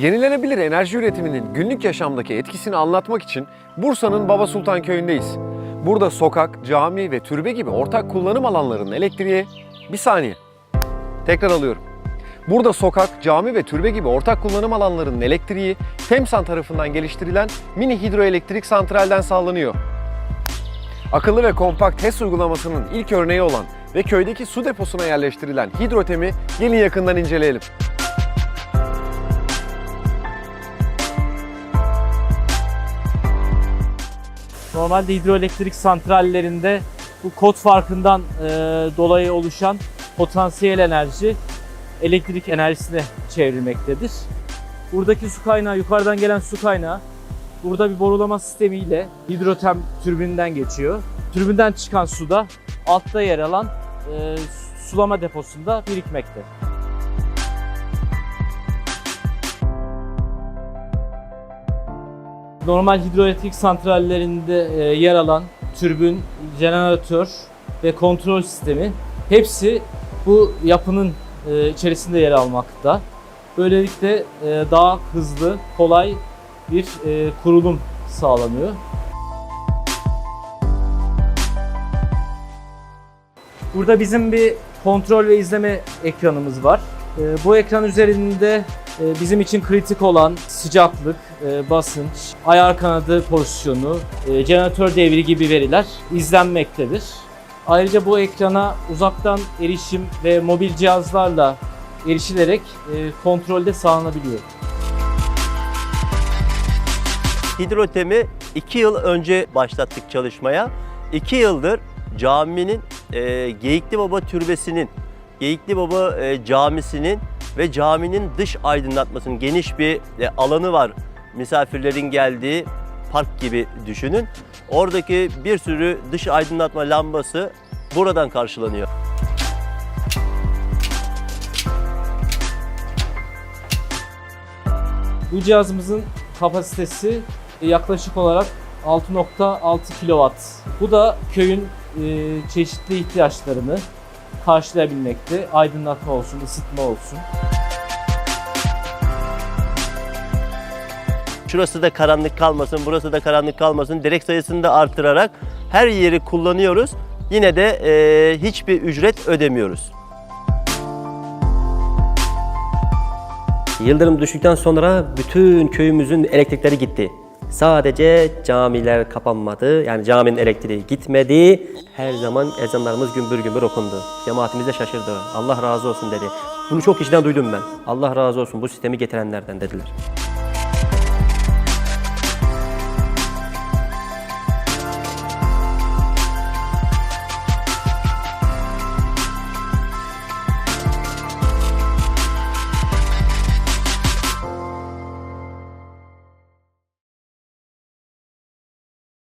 Yenilenebilir enerji üretiminin günlük yaşamdaki etkisini anlatmak için Bursa'nın Baba Sultan köyündeyiz. Burada sokak, cami ve türbe gibi ortak kullanım alanlarının elektriği... Bir saniye. Tekrar alıyorum. Burada sokak, cami ve türbe gibi ortak kullanım alanlarının elektriği TEMSAN tarafından geliştirilen mini hidroelektrik santralden sağlanıyor. Akıllı ve kompakt HES uygulamasının ilk örneği olan ve köydeki su deposuna yerleştirilen hidrotemi gelin yakından inceleyelim. Normalde hidroelektrik santrallerinde bu kod farkından e, dolayı oluşan potansiyel enerji elektrik enerjisine çevrilmektedir. Buradaki su kaynağı, yukarıdan gelen su kaynağı burada bir borulama sistemiyle hidrotem türbininden geçiyor. Türbinden çıkan su da altta yer alan e, sulama deposunda birikmekte. Normal hidroelektrik santrallerinde e, yer alan türbün, jeneratör ve kontrol sistemi hepsi bu yapının e, içerisinde yer almakta. Böylelikle e, daha hızlı, kolay bir kurulum sağlanıyor. Burada bizim bir kontrol ve izleme ekranımız var. Bu ekran üzerinde bizim için kritik olan sıcaklık, e, basınç, ayar kanadı pozisyonu, e, jeneratör devri gibi veriler izlenmektedir. Ayrıca bu ekrana uzaktan erişim ve mobil cihazlarla erişilerek e, kontrolde sağlanabiliyor. Hidrotemi 2 yıl önce başlattık çalışmaya. 2 yıldır caminin e, Geyikli Baba Türbesi'nin, Geyikli Baba e, Camisi'nin ve caminin dış aydınlatmasının geniş bir e, alanı var. Misafirlerin geldiği park gibi düşünün. Oradaki bir sürü dış aydınlatma lambası buradan karşılanıyor. Bu cihazımızın kapasitesi yaklaşık olarak 6.6 kW. Bu da köyün e, çeşitli ihtiyaçlarını karşılayabilmekte. Aydınlatma olsun, ısıtma olsun. Şurası da karanlık kalmasın, burası da karanlık kalmasın. Direk sayısını da artırarak her yeri kullanıyoruz. Yine de e, hiçbir ücret ödemiyoruz. Yıldırım düştükten sonra bütün köyümüzün elektrikleri gitti. Sadece camiler kapanmadı. Yani caminin elektriği gitmedi. Her zaman ezanlarımız gümbür gümbür okundu. Cemaatimiz de şaşırdı. Allah razı olsun dedi. Bunu çok kişiden duydum ben. Allah razı olsun bu sistemi getirenlerden dediler.